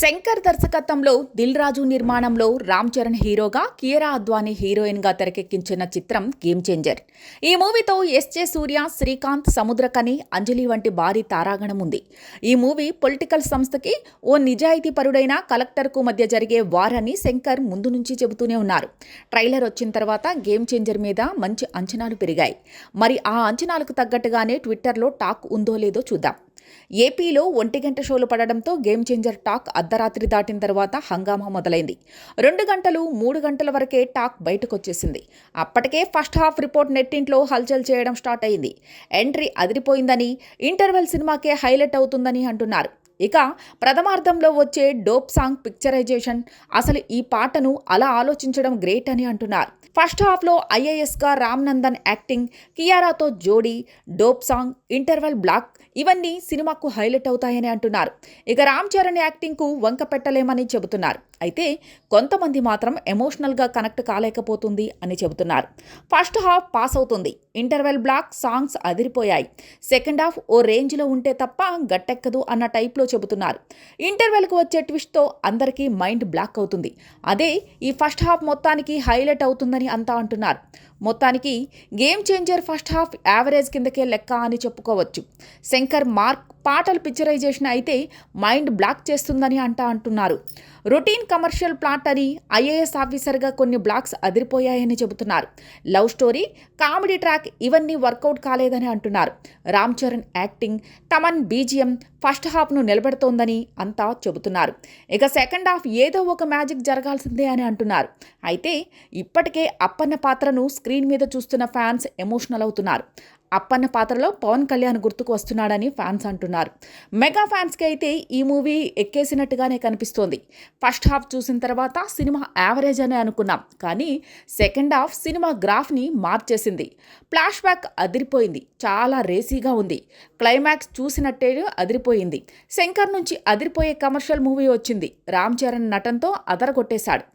శంకర్ దర్శకత్వంలో దిల్ రాజు నిర్మాణంలో రామ్ చరణ్ హీరోగా కియరా అద్వానీ హీరోయిన్గా తెరకెక్కించిన చిత్రం గేమ్ చేంజర్. ఈ మూవీతో ఎస్జే సూర్య శ్రీకాంత్ సముద్రకని అంజలి వంటి భారీ తారాగణం ఉంది. ఈ మూవీ పొలిటికల్ సంస్థకి ఓ నిజాయితీ పరుడైన కలెక్టర్కు మధ్య జరిగే వారని శంకర్ ముందు నుంచి చెబుతూనే ఉన్నారు. ట్రైలర్ వచ్చిన తర్వాత గేమ్ చేంజర్ మీద మంచి అంచనాలు పెరిగాయి. మరి ఆ అంచనాలకు తగ్గట్టుగానే ట్విట్టర్లో టాక్ ఉందో లేదో చూద్దాం. ఏపీలో ఒంటి గంట షోలు పడడంతో గేమ్ చేంజర్ టాక్ అర్ధరాత్రి దాటిన తర్వాత హంగామా మొదలైంది. రెండు గంటలు మూడు గంటల వరకే టాక్ బయటకొచ్చేసింది. అప్పటికే ఫస్ట్ హాఫ్ రిపోర్ట్ నెట్టింట్లో హల్చల్ చేయడం స్టార్ట్ అయింది. ఎంట్రీ అదిరిపోయిందని ఇంటర్వెల్ సినిమాకే హైలైట్ అవుతుందని అంటున్నారు. ఇక ప్రథమార్థంలో వచ్చే డోప్ సాంగ్ పిక్చరైజేషన్. అసలు ఈ పాటను అలా ఆలోచించడం గ్రేట్ అని అంటున్నారు. ఫస్ట్ హాఫ్లో ఐఏఎస్గా రామ్ నందన్ యాక్టింగ్ కియారాతో జోడీ డోప్ సాంగ్ ఇంటర్వెల్ బ్లాక్ ఇవన్నీ సినిమాకు హైలైట్ అవుతాయని అంటున్నారు. ఇక రామ్ చరణ్ యాక్టింగ్కు వంక పెట్టలేమని చెబుతున్నారు. అయితే కొంతమంది మాత్రం ఎమోషనల్గా కనెక్ట్ కాలేకపోతుంది అని చెబుతున్నారు. ఫస్ట్ హాఫ్ పాస్ అవుతుంది. ఇంటర్వెల్ బ్లాక్ సాంగ్స్ అదిరిపోయాయి. సెకండ్ హాఫ్ ఓ రేంజ్లో ఉంటే తప్ప గట్టెక్కదు అన్న టైప్లో చెబుతున్నారు. ఇంటర్వెల్కు వచ్చే ట్విస్ట్తో అందరికీ మైండ్ బ్లాక్ అవుతుంది. అదే ఈ ఫస్ట్ హాఫ్ మొత్తానికి హైలైట్ అవుతుందని అంతా అంటున్నారు. మొత్తానికి game changer first half average కిందకే లెక్క అని చెప్పుకోవచ్చు. శంకర్ మార్క్ పాటలు పిక్చరైజేషన్ అయితే మైండ్ బ్లాక్ చేస్తుందని అంట అంటున్నారు. రొటీన్ కమర్షియల్ ప్లాట్ అని ఐఏఎస్ ఆఫీసర్గా కొన్ని బ్లాక్స్ అదిరిపోయాయని చెబుతున్నారు. లవ్ స్టోరీ కామెడీ ట్రాక్ ఇవన్నీ వర్కౌట్ కాలేదని అంటున్నారు. Ram Charan acting Thaman BGM first హాఫ్ను నిలబెడుతోందని అంతా చెబుతున్నారు. ఇక సెకండ్ హాఫ్ ఏదో ఒక మ్యాజిక్ జరగాల్సిందే అని అంటున్నారు. అయితే ఇప్పటికే అప్పన్న పాత్రను స్క్రీన్ మీద చూస్తున్న ఫ్యాన్స్ ఎమోషనల్ అవుతున్నారు. అప్పన్న పాత్రలో పవన్ కళ్యాణ్ గుర్తుకు వస్తున్నాడని ఫ్యాన్స్ అంటున్నారు. మెగా ఫ్యాన్స్కి అయితే ఈ మూవీ ఎక్కేసినట్టుగానే కనిపిస్తోంది. ఫస్ట్ హాఫ్ చూసిన తర్వాత సినిమా యావరేజ్ అని అనుకున్నాం. కానీ సెకండ్ హాఫ్ సినిమా గ్రాఫ్ని మార్చేసింది. ఫ్లాష్ బ్యాక్ అదిరిపోయింది. చాలా రేసీగా ఉంది. క్లైమాక్స్ చూసినట్టే అదిరిపోయింది. శంకర్ నుంచి అదిరిపోయే కమర్షియల్ మూవీ వచ్చింది. రామ్ చరణ్ నటనతో అదరగొట్టేశాడు.